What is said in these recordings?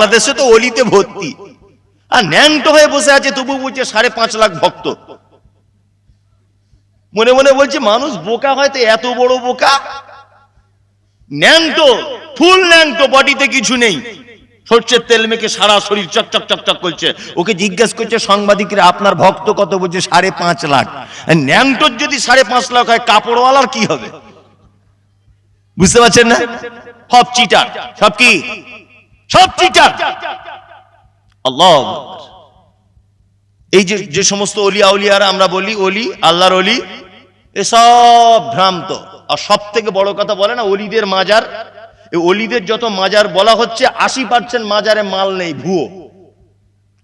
বাংলাদেশে তো অলিতে ভর্তি। আর ন্যাংটো হয়ে বসে আছে, তবু বলছে সাড়ে পাঁচ লাখ ভক্ত। মনে মনে বলছে, মানুষ বোকা হয়তো এত বড় বোকা? ন্যাংটো, ফুল ন্যাংটো বডিতে কিছু নেই। সর্ষের তেল মেখে সারা শরীর চকচক চকচক করছে। ওকে জিজ্ঞেস করছে, সাংবাদিকরা আপনার ভক্ত কত? বলছে, সাড়ে পাঁচ লাখ। ন্যাংটোর যদি সাড়ে পাঁচ লাখ হয়, কাপড়ওয়ালার কি হবে? বুঝতে পারছেন না? সব চিটার। সব কি? সব চিটার আল্লাহ এই যে যে সমস্ত অলি আউলিয়ারা আমরা বলি, অলি, আল্লাহর অলি এসব ভ্রান্ত। আর সব থেকে বড় কথা বলে না, অলিদের মাজার? অলিদের যত মাজার বলা হচ্ছে, আশি পার্সেন্ট মাজারে মাল নেই, ভুয়ো।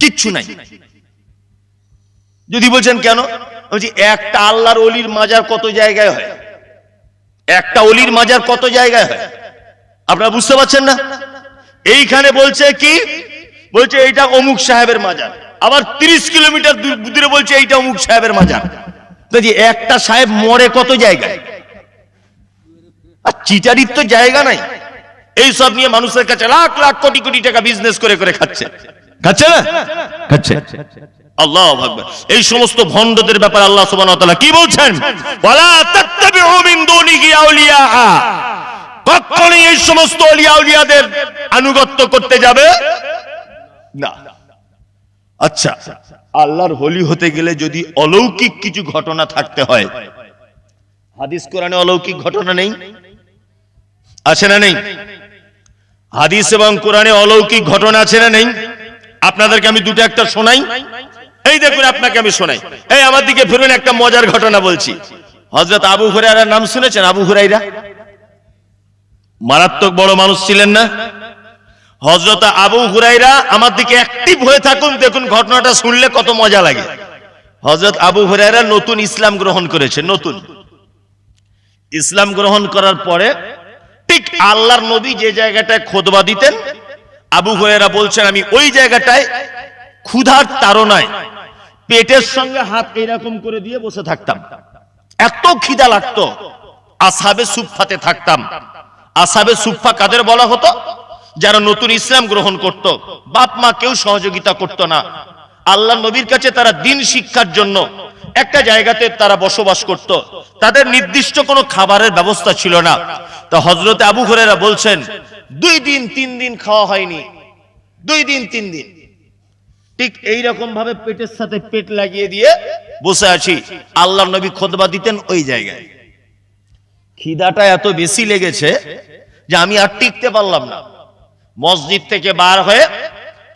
কিচ্ছু নাই। যদি বলছেন কেন? বলছি একটা আল্লাহর অলির মাজার কত জায়গায় হয়? একটা অলির মাজার কত জায়গায় হয়? আপনারা বুঝতে পারছেন না? এইখানে বলছে কি? বলছে এইটা অমুক সাহেবের মাজার। আবার 30 কিলোমিটার দূরে বলছে এইটা অমুক সাহেবের মাজার। একটা সাহেব মরে কত জায়গায়? আর চিটারির তো জায়গা নাই। এই সব নিয়ে মানুষের কাছে লাখ লাখ কোটি কোটি টাকা বিজনেস করে করে খাচ্ছে। খাচ্ছে না? খাচ্ছে। আল্লাহ এই সমস্ত ভণ্ডদের ব্যাপারে আল্লাহ তাআলা কি বলছেন? কখনোই এই সমস্ত অলিয়া উলিয়াদের আনুগত্য করতে যাবে? না। আচ্ছা আল্লাহর হোলি হতে গেলে যদি অলৌকিক কিছু ঘটনা থাকতে হয়, হাদিস কোরআনে অলৌকিক ঘটনা নেই? আছে না নেই? হাদিস এবং কোরআনে অলৌকিক ঘটনা আছে না নেই? আপনাদেরকে আমি দুটো একটা শোনাই। এই দেখুন, আপনাকে আমি শোনাই। এই আমার দিকে ফিরুন, একটা মজার ঘটনা বলছি। হযরত আবু হুরায়রার নাম শুনেছেন? আবু হুরাইরা মারাত্মক বড় মানুষ ছিলেন না। হযরত আবু হুরাইরা আমার দিকে অ্যাক্টিভ হয়ে থাকুন, দেখুন ঘটনাটা শুনলে কত মজা লাগে। হযরত আবু হুরাইরা নতুন ইসলাম গ্রহণ করেছে, নতুন। ইসলাম গ্রহণ করার পরে ঠিক আল্লাহর নবী যে জায়গাটায় খোদবা দিতেন, আবু হুরাইরা বলছেন, আমি ওই জায়গাটায় ক্ষুধার তাড়নায় পেটের সঙ্গে হাত এরকম করে দিয়ে বসে থাকতাম। এত খিদা লাগতো, আসাবে সুফাতে থাকতাম। আসাবে সুফা কাদের বলা হতো? যারা নতুন ইসলাম গ্রহণ করত। বাপ মা কেউ সহযোগিতা করত না। আল্লাহ নবীর কাছে তারা দিন শিক্ষার জন্য একটা জায়গাতে তারা বসবাস করত। তাদের নির্দিষ্ট কোনো খাবারের ব্যবস্থা ছিল না। তা হজরতে আবু হরেরা বলছেন, দুই দিন, তিন দিন খাওয়া হয়নি। দুই দিন, তিন দিন। ঠিক এই রকম ভাবে পেটের সাথে পেট লাগিয়ে দিয়ে বসে আছি। আল্লাহ নবী খোদবা দিতেন ওই জায়গায়। খিদাটা এত বেশি লেগেছে যে আমি আর টিকতে পারলাম না। মসজিদ থেকে বার হয়ে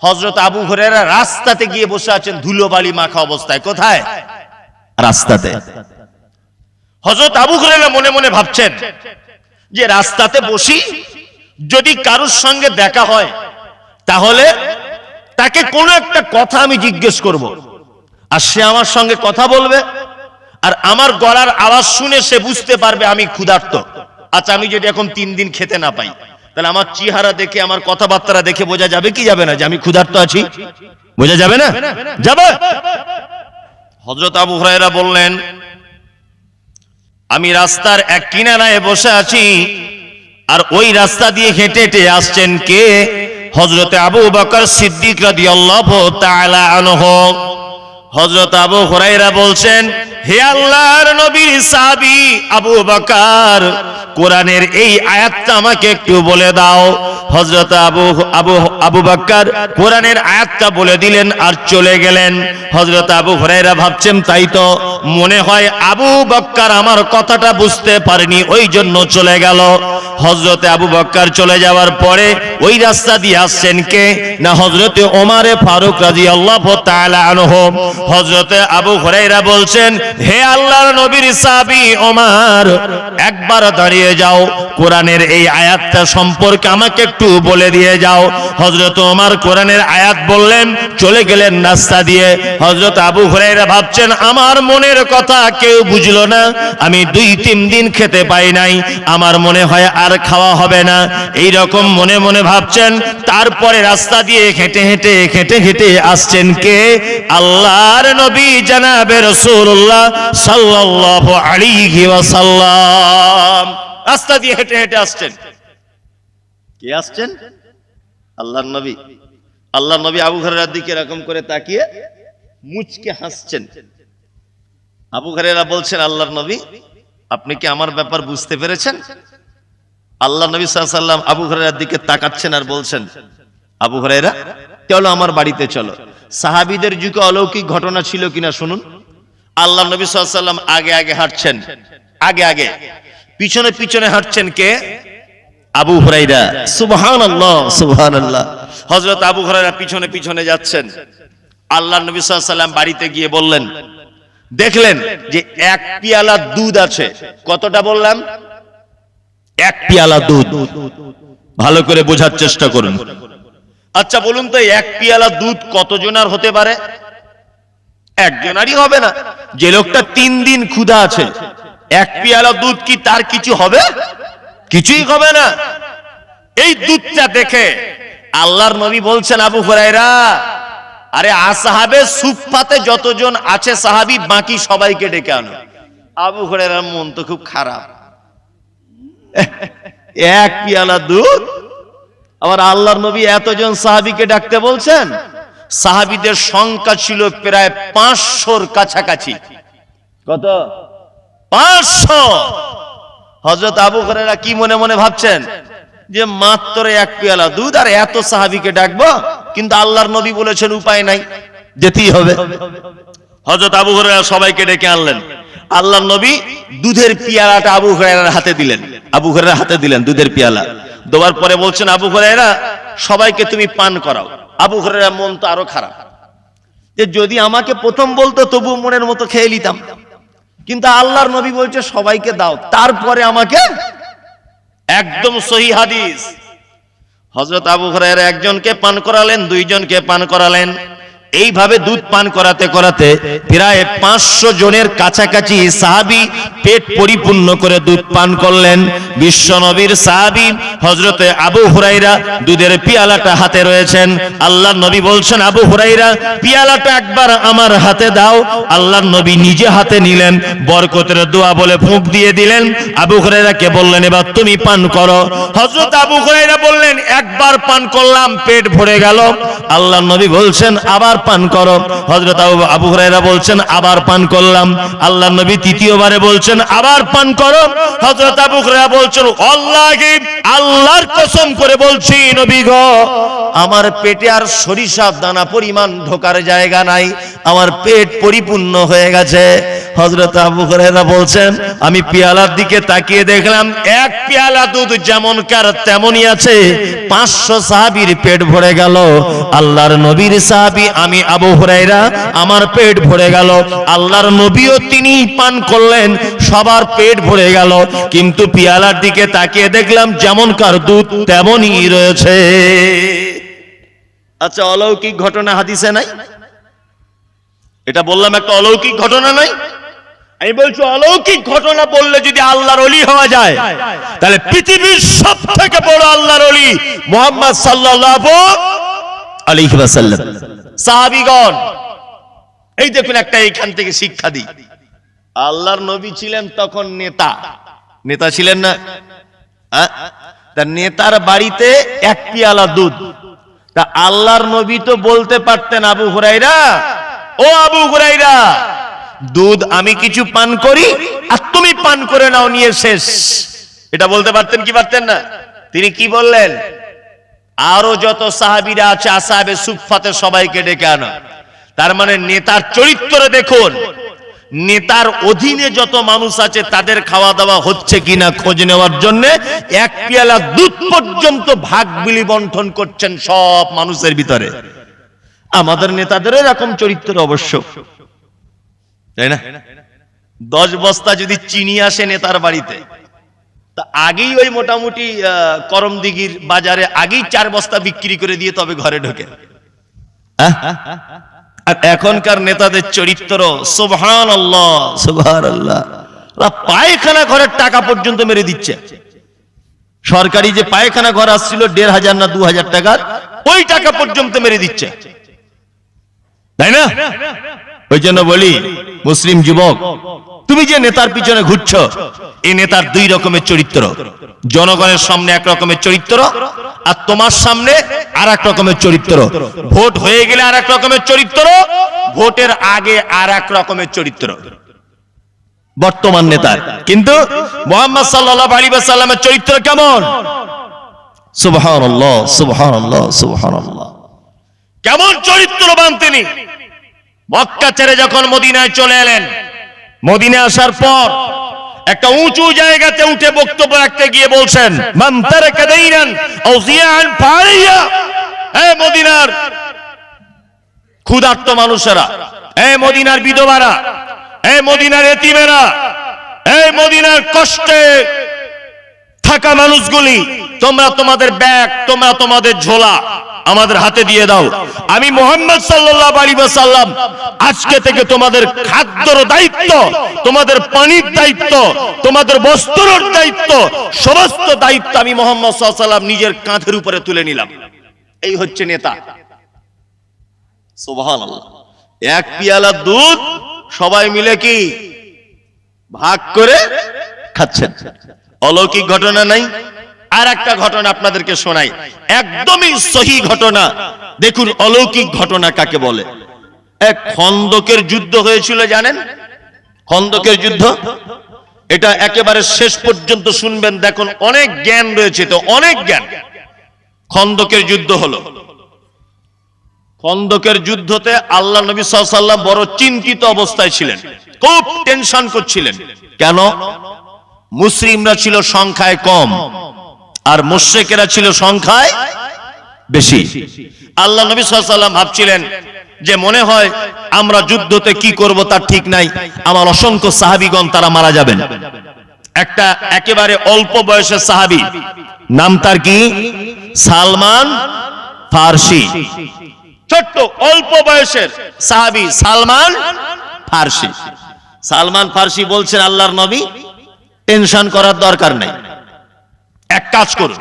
হজরত আবু হরেরা রাস্তাতে গিয়ে বসে আছেন ধুলোবালি মাখা অবস্থায়। কোথায়? রাস্তাতে। হজরত আবু হরেরা মনে মনে ভাবছেন যে রাস্তাতে বসি যদি কারোর সঙ্গে দেখা হয়, তাহলে তাকে কোনো একটা কথা আমি জিজ্ঞেস করব। আর সে আমার সঙ্গে কথা বলবে। আর আমার গলার আওয়াজ শুনে সে বুঝতে পারবে আমি ক্ষুধার্ত। আচ্ছা আমি যদি এখন তিন দিন খেতে না পাই, তাহলে আমার চেহারা দেখে, আমার কথাবার্তা দেখে বোঝা যাবে কি যাবে না যে আমি ক্ষুধার্ত আছি? বোঝা যাবে না? যাবে? হজরত আবু হুরায়রা বললেন, আমি রাস্তার এক কিনারায় বসে আছি, আর ওই রাস্তা দিয়ে হেঁটে হেঁটে আসছেন কে? হজরতে আবু বকর সিদ্দিক রাদিয়াল্লাহু তাআলা আনহু। হজরত আবু হুরাইরা বলছেন হে আল্লাহর নবীর সাহাবী আবু বকর, কোরআনের এই আয়াতটা আমাকে একটু বলে দাও। হজরত আবু আবু আবু বকর কোরআনের আয়াতটা বলে দিলেন আর চলে গেলেন। হজরত আবু হুরাইরা ভাবছেন, তাই তো মনে হয় আবু বক্কার আমার কথাটা বুঝতে পারেনি ওই জন্য চলে গেল। হজরতে আবু বক্কার চলে যাওয়ার পরে ওই রাস্তা দিয়ে আসছেন কে? না হজরতে ওমারে ফারুক রাজি আল্লাহ আনহ। হজরতে আবু হুরাইরা বলছেন হে আল্লাহর নবীর সাবি ওমার, একবার দাঁড়িয়ে যাও, কোরআনের এই আয়াতটা সম্পর্কে আমাকে একটু বলে দিয়ে যাও। হজরত ওমার কোরআনের আয়াত বললেন, চলে গেলেন রাস্তা দিয়ে। হজরত আবু হুরাইরা ভাবছেন, আমার মনের কথা কেউ বুঝলো না, আমি দুই তিন দিন খেতে পাই নাই, আমার মনে হয় আর খাওয়া হবে না। এই রকম মনে মনে ভাবছেন, তারপরে রাস্তা দিয়ে হেঁটে হেঁটে হেঁটে হেঁটে আসছেন কে? আল্লাহর নবী জানাবে রাসূলুল্লাহ রাস্তা দিয়ে হেঁটে হেঁটে আসছেন। কে আসছেন? নবী। নবী আবু দিকে এরকম করে তাকিয়ে মুচকে হাসছেন। আবু বলছেন নবী, আপনি কি আমার ব্যাপার বুঝতে পেরেছেন? আল্লাহ নবী সাল্লাম আবু দিকে তাকাচ্ছেন আর বলছেন, আবু হরাইরা চলো আমার বাড়িতে চলো। সাহাবিদের যুগে অলৌকিক ঘটনা ছিল কিনা শুনুন। আল্লাহ নবী সাল্লাম আগে আগে হাঁটছেন। আগে আগে। পিছনে পিছনে হাঁটছেন কে? আবু হুরাইরা। সুবহান আল্লাহ সুবহান আল্লাহ হজরত আবু হুরাইরা পিছনে পিছনে যাচ্ছেন। আল্লাহ নবী সাল্লাম বাড়িতে গিয়ে বললেন, দেখলেন যে এক পিয়ালা দুধ আছে। কতটা বললাম? এক পিয়ালা দুধ। ভালো করে বোঝার চেষ্টা করুন। আচ্ছা বলুন তো এক পিয়ালা দুধ কতজনার হতে পারে? একজনারই হবে না। যে লোকটা তিন দিন ক্ষুধা আছে, এক পিয়ালা দুধ কি তার কিছু হবে? কিছুই হবে না। এই দুধটা দেখে আল্লাহর নবী বলছেন, আবু হুরাইরা আরে আসাহাবে সুফাতে যতজন আছে সাহাবি, বাকি সবাইকে ডেকে আনো। আবু হুরাইরার মন তো খুব খারাপ। এক পিয়ালা দুধ? আবার আল্লাহর নবী এতজন সাহাবিকে ডাকতে বলছেন সাহাবিদের সংখ্যা ছিল প্রায় পাঁচশোর কাছাকাছি। কত? পাঁচশো! হজরত আবু হরেরা কি মনে মনে ভাবছেন? যে মাত্র এক পেয়ালা দুধ, আর এত সাহাবিকে ডাকবো, কিন্তু আল্লাহর নবী বলেছেন উপায় নাই। যেতেই হবে। হজরত আবু হরেরা সবাইকে ডেকে আনলেন। আল্লাহর নবী দুধের পিয়ালাটা আবু হরেরার হাতে দিলেন। আবু হরেরার হাতে দিলেন দুধের পিয়ালা। দেওয়ার পরে বলছেন, আবু হরেরা সবাইকে তুমি পান করাও। আবু হরেরা মন তো আরও খারাপ। যে যদি আমাকে প্রথম বলতো তবু মনের মতো খেয়ে নিতাম। কিন্তু আল্লাহর নবী বলছে, সবাইকে দাও। তারপরে আমাকে একদম সহি হাদিস। হজরত আবু হরাইরা একজনকে পান করালেন, দুইজনকে পান করালেন। এইভাবে দুধ পান করাতে করাতে প্রায় পাঁচশো জনের কাছাকাছি সাহাবি পেট পরিপূর্ণ করে দুধ পান করলেন। বিশ্ব নবীর সাহাবি হজরতে আবু হুরাইরা দুধের পিয়ালাটা হাতে রয়েছেন। আল্লাহ নবী বলছেন, আবু হুরাইরা পিয়ালাটা একবার আমার হাতে দাও। আল্লাহ নবী নিজে হাতে নিলেন, বরকতের দোয়া বলে ফুঁক দিয়ে দিলেন। আবু হুরাইরাকে বললেন, এবার তুমি পান করো। হজরত আবু হুরাইরা বললেন, একবার পান করলাম, পেট ভরে গেল। আল্লাহ নবী বলছেন, আবার পান করো। হজরত আবু হরাইরা বলছেন, আবার পান করলাম। আল্লাহ নবী তৃতীয়বারে বলছেন, আবার পান করো। হজরত আবু হুরাইরা বলছেন আল্লাহি আল্লাহর কসম করে বলছি, নবী গো, আমার পেটে আর সরিষার দানা পরিমাণ ঢোকার জায়গা নাই। আমার পেট পরিপূর্ণ হয়ে গেছে। হজরত আবু হুরাইরা বলছেন, আমি পিয়ালার দিকে তাকিয়ে দেখলাম, এক পিয়ালা দুধ যেমন কার তেমনই আছে, পাঁচশো সাহাবির পেট ভরে গেল। আল্লাহর নবীর সাহাবি আমি আবু হুরাইরা আমার পেট ভরে গেল। আল্লাহর নবীও তিনি পান করলেন, সবার পেট ভরে গেল। কিন্তু পিয়ালার দিকে তাকিয়ে দেখলাম, যেমন কার দুধ তেমনই রয়েছে। আচ্ছা অলৌকিক ঘটনা হাদিসে নাই? এটা বললাম, একটা অলৌকিক ঘটনা নাই? আমি বলছি, অলৌকিক ঘটনা বললে যদি আল্লাহর অলি হওয়া যায়, তাহলে পৃথিবীর সব থেকে বড় আল্লাহর অলি মোহাম্মদ সাল্লাল্লাহু আলাইহি ওয়াসাল্লাম। সাহাবীগণ, এই দেখুন একটা এখান থেকে শিক্ষা দিই। আল্লাহর নবী ছিলেন তখন নেতা। নেতা ছিলেন না? হ্যাঁ? তা নেতার বাড়িতে এক পিয়ালা দুধ। তা আল্লাহর নবী তো বলতে পারতেন আবু হুরাইরা ও আবু হুরাইরা দুধ আমি কিছু পান করি আর তুমি পান করে নাও, নিয়ে শেষ। এটা বলতে পারতেন কি পারতেন না? তিনি কি বললেন? আরও যত সাহাবিরা আছে, আসাহাবে সুফাতে সবাইকে ডেকে আনো। তার মানে নেতার চরিত্র দেখুন। নেতার অধীনে যত মানুষ আছে, তাদের খাওয়া দাওয়া হচ্ছে কিনা খোঁজ নেওয়ার জন্য এক পেয়ালা দুধ পর্যন্ত ভাগ বিলি বন্টন করছেন সব মানুষের ভিতরে। আমাদের নেতাদের এরকম চরিত্র অবশ্য। তাই না? দশ বস্তা যদি চিনি আসে নেতার বাড়িতে, তা আগেই ওই মোটামুটি করমদিঘির বাজারে আগেই চার বস্তা বিক্রি করে দিয়ে তবে ঘরে ঢোকে। আর এখনকার নেতাদের চরিত্র সুবহান আল্লাহ সুবহান আল্লাহ পায়খানা ঘরের টাকা পর্যন্ত মেরে দিচ্ছে। সরকারি যে পায়খানা ঘর আসছিল দেড় হাজার না দু হাজার টাকার, ওই টাকা পর্যন্ত মেরে দিচ্ছে। তাই না? ওই জন্য বলি মুসলিম যুবক, তুমি যে নেতার পিছনে ঘুরছ এই নেতার দুই রকমের চরিত্র। জনগণের সামনে এক রকমের চরিত্র আর তোমার সামনে আর এক রকমের চরিত্র। ভোট হয়ে গেলে আর এক রকমের চরিত্র, ভোটের আগে আর এক রকমের চরিত্র। বর্তমান নেতার। কিন্তু মোহাম্মদ সাল্লাল্লাহু আলাইহি ওয়াসাল্লামের চরিত্র কেমন? সুবহানাল্লাহ সুবহানাল্লাহ সুবহানাল্লাহ। কেমন চরিত্রবান তিনি? মক্কা ছেড়ে যখন মদিনায় চলে এলেন মদিনায় আসার পর একটা উঁচু জায়গাতে উঠে বক্তব্য রাখতে গিয়ে বলছেন মদিনার ক্ষুধার্ত মানুষেরা, হে মদিনার বিধবারা, হে মদিনার এতিমেরা, হে মদিনার কষ্টে থাকা মানুষগুলি, তোমরা তোমাদের ব্যাগ, তোমরা তোমাদের ঝোলা আমাদের হাতে দিয়ে দাও। আমি মোহাম্মদ সাল্লাল্লাহু আলাইহি ওয়াসাল্লাম আজকে থেকে তোমাদের খাদ্যর দায়িত্ব, তোমাদের পানির দায়িত্ব, তোমাদের বস্ত্রর দায়িত্ব, সমস্ত দায়িত্ব আমি মোহাম্মদ ওয়াসাল্লাম নিজের কাঁধের উপরে তুলে নিলাম। এই হচ্ছে নেতা। এক পিয়ালা দুধ সবাই মিলে কি ভাগ করে খাচ্ছেন? অলৌকিক ঘটনা নাই? আর একটা ঘটনা আপনাদেরকে শোনাই। একদমই সহি ঘটনা। দেখুন, অলৌকিক ঘটনা কাকে বলে? এক খন্দকের যুদ্ধ হয়েছিল, জানেন? খন্দকের যুদ্ধ? এটা একেবারে শেষ পর্যন্ত শুনবেন। দেখুন, অনেক জ্ঞান রয়েছে তো, অনেক জ্ঞান। খন্দকের যুদ্ধ হলো। খন্দকের যুদ্ধতে আল্লাহ নবী সাল্লাম বড় চিন্তিত অবস্থায় ছিলেন। খুব টেনশন করছিলেন। কেন? মুসলিমরা ছিল সংখ্যায় কম। আর মুশ্রেকেরা ছিল সংখ্যায় বেশি। আল্লাহ নবী সাল্লাম ভাবছিলেন যে মনে হয় আমরা যুদ্ধতে কি করব তার ঠিক নাই। আমার অসংখ্য সাহাবিগণ তারা মারা যাবেন। একটা একেবারে অল্প বয়সের সাহাবি, নাম তার কি? সালমান ফার্সি। ছোট্ট, অল্প বয়সের সাহাবি সালমান ফার্সি। সালমান ফার্সি বলছেন, আল্লাহর নবী টেনশন করার দরকার নেই। এক কাজ করুন।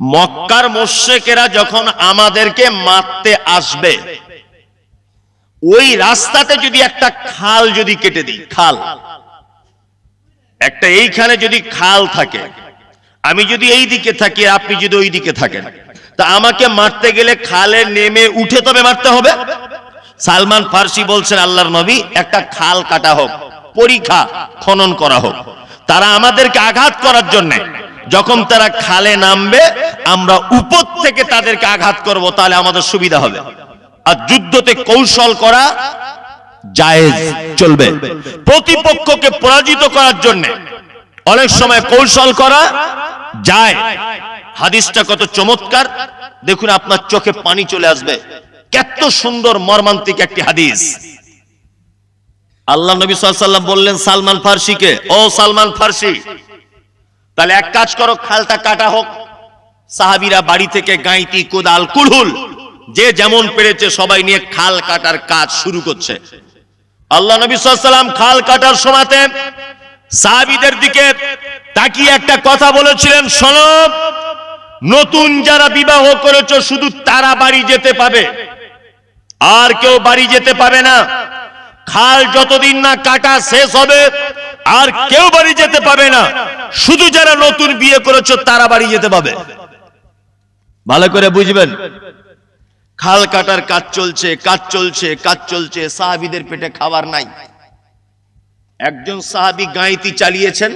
মক্কার মোশেকেরা যখন আমাদেরকে মারতে আসবে, ওই রাস্তাতে যদি একটা খাল যদি কেটে দিই, খাল, একটা এইখানে যদি খাল থাকে, আমি যদি এই দিকে থাকি, আপনি যদি ওই দিকে থাকেন, তা আমাকে মারতে গেলে খালে নেমে উঠে তবে মারতে হবে? সালমান ফার্সি বলছেন, আল্লাহর নবী, একটা খাল কাটা হোক, পরীক্ষা খনন করা হোক, তারা আমাদেরকে আঘাত করার জন্য যখন তারা খালে নামবে, আমরা উপর থেকে তাদেরকে আঘাত করব, তাহলে আমাদের সুবিধা হবে। আর যুদ্ধতে কৌশল করা জায়েজ, চলবে। প্রতিপক্ষকে পরাজিত করার জন্য অনেক সময় কৌশল করা যায়। হাদিসটা কত চমৎকার। দেখুন, আপনার চোখে পানি চলে আসবে। কত সুন্দর, মর্মান্তিক একটি হাদিস। আল্লাহ নবী সাল্লাম বললেন সালমান ফার্সিকে, ও সালমান ফার্সি তাহলে এক কাজ করো, খালটা কাটা হোক। সাহাবিরা বাড়ি থেকে গাইতি, কোদাল কুলহুল যে যেমন পেরেছে সবাই নিয়ে খাল কাটার কাজ শুরু করছে। আল্লাহ নবী সাল্লাম খাল কাটার সময়তে সাহাবিদের দিকে তাকিয়ে একটা কথা বলেছিলেন, শোনো, নতুন যারা বিবাহ করেছ, শুধু তারা বাড়ি যেতে পাবে। আর কেউ বাড়ি যেতে পাবে না। খাল যতদিন না কাটা শেষ হবে আর কেউ বাড়ি যেতে পাবে না। শুধু যারা নতুন বিয়ে করেছ, তারা বাড়ি যেতে পাবে। ভালো করে বুঝবেন? খাল কাটার কাজ চলছে কাজ চলছে কাজ চলছে, সাহাবিদের পেটে খাবার নাই। একজন সাহাবি গাঁইতি চালিয়েছেন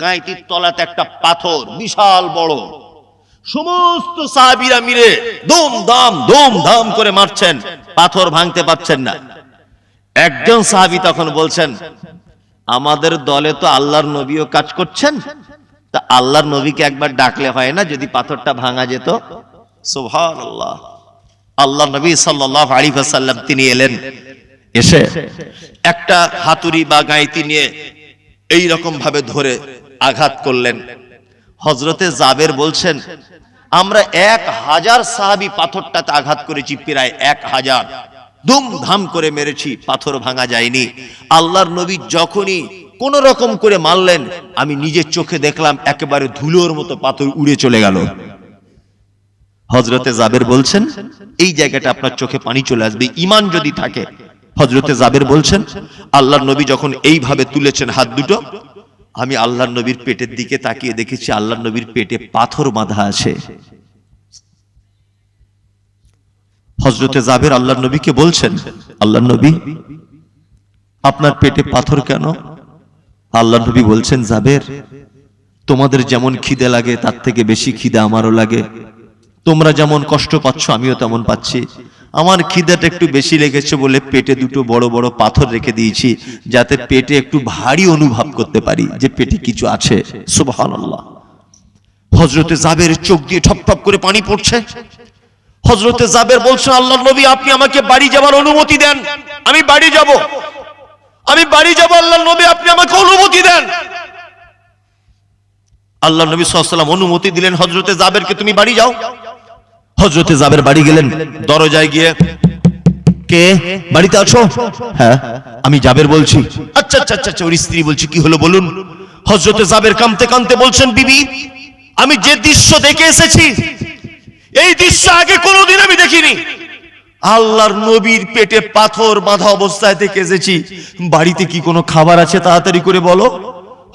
গাঁইতির তলাতে একটা পাথর, বিশাল বড়। সমস্ত সাহাবিরা মিলে দম দাম দম দাম করে মারছেন। পাথর ভাঙতে পারছেন না। একজন সাহাবি তখন বলছেন আমাদের দলে তো আল্লাহর নবীও কাজ করছেন। তা আল্লাহর নবীকে একবার ডাকলে হয় না, যদি পাথরটা ভাঙা যেত? সুবহানাল্লাহ। আল্লাহ আল্লাহ নবী সাল্লাল্লাহু আলাইহি ওয়াসাল্লাম তিনি এলেন। এসে একটা হাতুড়ি বা গাইতি নিয়ে এই রকম ভাবে ধরে আঘাত করলেন। হজরতে জাবের বলছেন, আমরা এক হাজার সাহাবি পাথরটাতে আঘাত করেছি, প্রায় এক হাজার। ধুমধাম করে মেরেছি, পাথর ভাঙা যায়নি। আল্লাহর নবী যখনই কোন রকম করে মারলেন, আমি নিজের চোখে দেখলাম একেবারে ধুলোর মতো পাথর উড়ে চলে গেল। হজরতে জাবের বলছেন, এই জায়গাটা আপনার চোখে পানি চলে আসবে ইমান যদি থাকে। হজরতে জাবের বলছেন, আল্লাহর নবী যখন এইভাবে তুলেছেন হাত দুটো, আমি আল্লাহর নবীর পেটের দিকে তাকিয়ে দেখেছি, আল্লাহর নবীর পেটে পাথর বাঁধা আছে। হজরতে জাবের আল্লাহ নবীকে বলছেন আল্লাহ নবী, আপনার পেটে পাথর কেন? আল্লাহ নবী বলছেন, জাবের, তোমাদের যেমন খিদে লাগে, তার থেকে বেশি খিদে আমারও লাগে। তোমরা যেমন কষ্ট পাচ্ছ, আমিও তেমন পাচ্ছি। আমার খিদাটা একটু বেশি লেগেছে বলে পেটে দুটো বড় বড় পাথর রেখে দিয়েছি, যাতে পেটে একটু ভারী অনুভব করতে পারি যে পেটে কিছু আছে। সুবহানাল্লাহ। হজরতে জাবের চোখ দিয়ে ঠপ ঠপ করে পানি পড়ছে। হজরতে জাবের বলছেন আল্লাহ নবী আপনি আমাকে বাড়ি যাবার অনুমতি দেন। আমি বাড়ি যাব। আমি বাড়ি যাব আল্লাহ নবী আপনি আমাকে অনুমতি দেন। আল্লাহ নবী সাল্লাম অনুমতি দিলেন হজরতে জাবেরকে তুমি বাড়ি যাও। হজরতে জাবের বাড়ি গেলেন দরজায় গিয়ে কে? বাড়িতে আছো? হ্যাঁ আমি জাবের বলছি। আচ্ছা আচ্ছা আচ্ছা আচ্ছা, ওর স্ত্রী বলছি কি হলো বলুন? হজরতে জাবের কামতে কামতে বলছেন বিবি আমি যে দৃশ্য দেখে এসেছি এই দৃশ্য আগে কোনোদিন আমি দেখিনি। আল্লাহর নবীর পেটে পাথর বাঁধা অবস্থায় থেকে এসেছি। বাড়িতে কি কোনো খাবার আছে তাড়াতাড়ি করে বলো?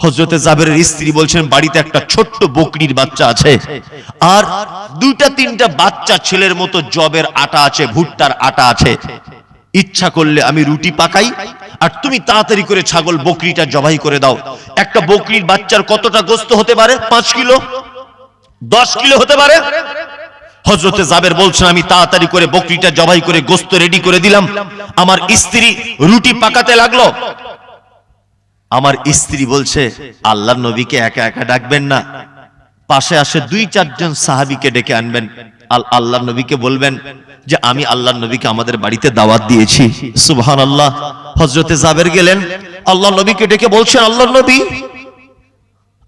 হজরতে জাবেরের স্ত্রী বলছেন, বাড়িতে একটা ছোট্ট বকরির বাচ্চা আছে। আর দুইটা, তিনটা বাচ্চা ছেলের মতো জবের আটা আছে, ভুট্টার আটা আছে। ইচ্ছা করলে আমি রুটি পাকাই, আর তুমি তাড়াতাড়ি করে ছাগল বকরিটা জবাই করে দাও। একটা বকরির বাচ্চার কতটা গোস্ত হতে পারে? পাঁচ কিলো? দশ কিলো হতে পারে? হজরতে জাবের বলছেন, আমি তাড়াতাড়ি করে বকরিটা জবাই করে গোস্ত রেডি করে দিলাম। আমার স্ত্রী রুটি পাকাতে লাগল। আমার স্ত্রী বলছে আল্লাহ নবীকে একা একা ডাকবেন না। পাশে আসে দুই চারজন সাহাবিকে ডেকে আনবেন। আল- আল্লাহ নবীকে বলবেন যে, আমি আল্লাহ নবীকে আমাদের বাড়িতে দাওয়াত দিয়েছি। সুবহান আল্লাহ হজরতে জাবের গেলেন। আল্লাহ নবীকে ডেকে বলছেন আল্লাহ নবী,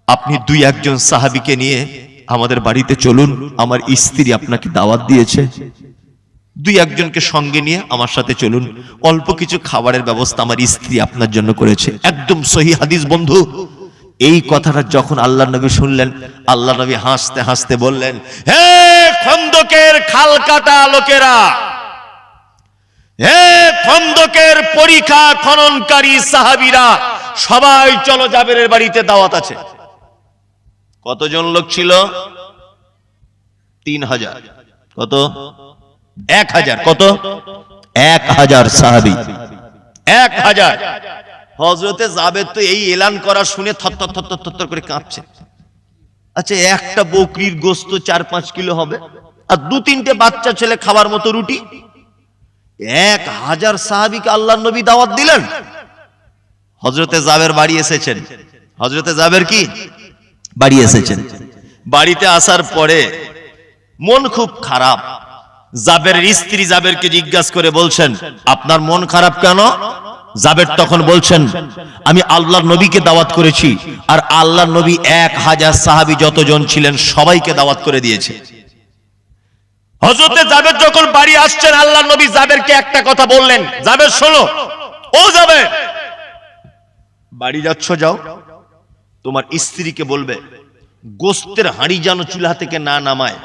আপনি দুই একজন সাহাবিকে নিয়ে আমাদের বাড়িতে চলুন, আমার স্ত্রী আপনাকে দাওয়াত দিয়েছে। দুই একজনকে সঙ্গে নিয়ে আমার সাথে চলুন। অল্প কিছু খাবারের ব্যবস্থা আমার স্ত্রী আপনার জন্য করেছে। একদম সহি হাদিস, বন্ধু। এই কথাটা যখন আল্লাহ নবী শুনলেন, আল্লাহ নবী হাসতে হাসতে বললেন, হে খন্দকের খাল কাটা লোকেরা! হে খন্দকের পরীক্ষা খননকারী সাহাবিরা! সবাই চলো জাবেরের বাড়িতে দাওয়াত আছে। কতজন লোক ছিল? তিন হাজার। কত? এক হাজার। কত? এক হাজার সাহাবি। এক হাজার। হজরতে যাবে তো এই এলান করা শুনে থর থর থর করে কাঁপছে। আচ্ছা একটা বকরির গোস্ত চার পাঁচ কিলো হবে? আর দু তিনটে বাচ্চা ছেলে খাবার মতো রুটি? এক হাজার সাহাবিকে আল্লাহ নবী দাওয়াত দিলেন। হজরতে জাবের বাড়ি এসেছেন। হজরতে জাবের কি? বাড়ি এসেছেন। বাড়িতে আসার পরে মন খুব খারাপ। জাবের স্ত্রী জাবেরকে জিজ্ঞাসা করে বলছেন, আপনার মন খারাপ কেন? জাবের তখন বলছেন, আমি আল্লাহর নবীকে দাওয়াত করেছি, আর আল্লাহর নবী এক হাজার সাহাবি যতজন ছিলেন সবাইকে দাওয়াত করে দিয়েছে। হজরতে জাবের যখন বাড়ি আসছেন আল্লাহ নবী জাবেরকে একটা কথা বললেন, জাবের শোনো, ও যাবে বাড়ি যাচ্ছ, যাও। তোমার স্ত্রীকে বলবে গোস্তের হাঁড়ি যেন চুলা থেকে না নামায়।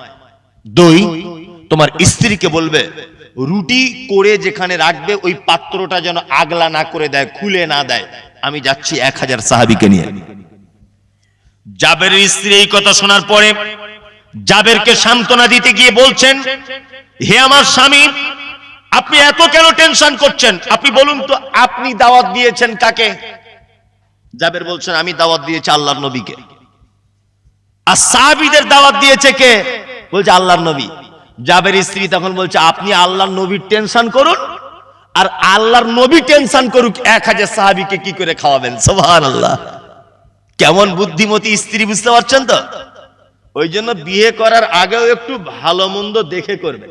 দই? তোমার স্ত্রীকে বলবে রুটি করে যেখানে রাখবে ওই পাত্রটা যেন আগলা না করে দেয় খুলে না দেয়। আমি যাচ্ছি এক হাজার সাহাবিকে নিয়ে। জাবের স্ত্রী এই কথা শোনার পরে জাবেরকে সান্ত্বনা দিতে গিয়ে বলছেন হে আমার স্বামী আপনি এত কেন টেনশন করছেন? আপনি বলুন তো আপনি দাওয়াত দিয়েছেন কাকে? জাবের বলছেন, আমি দাওয়াত দিয়েছি আল্লাহর নবীকে। আর সাহাবীদের দাওয়াত দিয়েছে কে? বলছে, আল্লাহর নবী। জাবের স্ত্রী তখন বলছে, আপনি আল্লাহর নবীর টেনশন করুন, আর আল্লাহর নবী টেনশন করুক, এক হাজার সাহাবিকে কি করে খাওয়াবেন? সোহান আল্লাহ কেমন বুদ্ধিমতী স্ত্রী বুঝতে পারছেন তো? ওই জন্য বিয়ে করার আগেও একটু ভালো মন্দ দেখে করবে।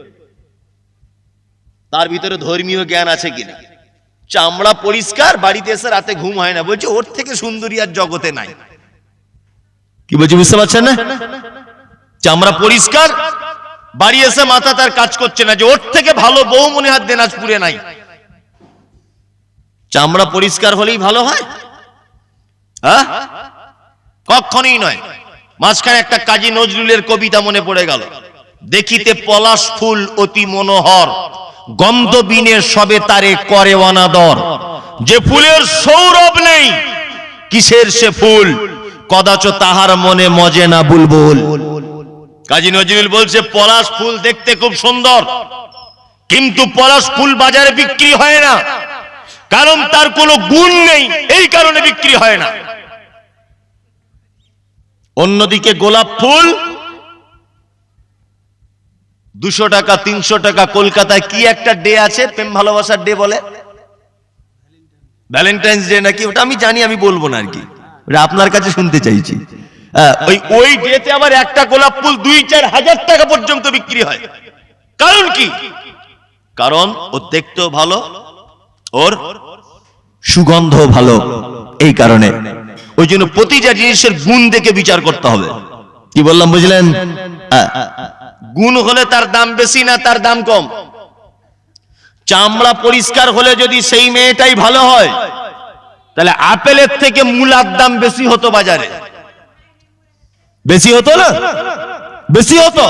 তার ভিতরে ধর্মীয় জ্ঞান আছে কিনা? চামড়া পরিষ্কার, বাড়িতে এসে রাতে ঘুম হয় না। বলছে, ওর থেকে সুন্দরী আর জগতে নাই। কি বলছি, বুঝতে পারছেন না? চামড়া পরিষ্কার, বাড়ি এসে মাথা তার কাজ করছে না। যে ওর থেকে ভালো বউ মনে হাত দিনাজপুরে নাই। চামড়া পরিষ্কার হলেই ভালো হয়? হ্যাঁ? কখনই নয়। মাঝখানে একটা কাজী নজরুলের কবিতা মনে পড়ে গেল। দেখিতে পলাশ ফুল অতি মনোহর। গন্ধ বিনে সবে তারে করে অনাদর। যে ফুলের সৌরভ নেই, কিসের সে ফুল? কদাচ তাহার মনে মজে না বুলবুল। কাজী নজরুল বলছে, পলাশ ফুল দেখতে খুব সুন্দর, কিন্তু পলাশ ফুল বাজারে বিক্রি হয় না। কারণ তার কোনো গুণ নেই, এই কারণে বিক্রি হয় না। অন্যদিকে গোলাপ ফুল দুশো টাকা তিনশো টাকা কলকাতায় কি একটা ডে আছে? প্রেম ভালোবাসার ডে বলে। ভ্যালেন্টাইন্স ডে নাকি? ওটা আমি জানি আমি বলব না আর কি। ওটা আপনার কাছে শুনতে চাইছি। হ্যাঁ, ওই ওই ডেতে আবার একটা গোলাপ ফুল দুই চার হাজার টাকা পর্যন্ত বিক্রি হয়। কারণ কি? কারণ ও দেখতেও ভালো ওর সুগন্ধ ভালো এই কারণে। ওই জন্য প্রতিটা জিনিসের গুণ দেখে বিচার করতে হবে। কি বললাম বুঝলেন? হ্যাঁ, গুণ হলে তার দাম বেশি না তার দাম কম। চামড়া পরিষ্কার হলে যদি সেই মেয়েটাই ভালো হয়, তাহলে আপেলের থেকে মূলার দাম বেশি হতো বাজারে। বেশি হতো না? বেশি হতো?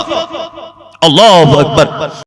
আল্লাহ একবার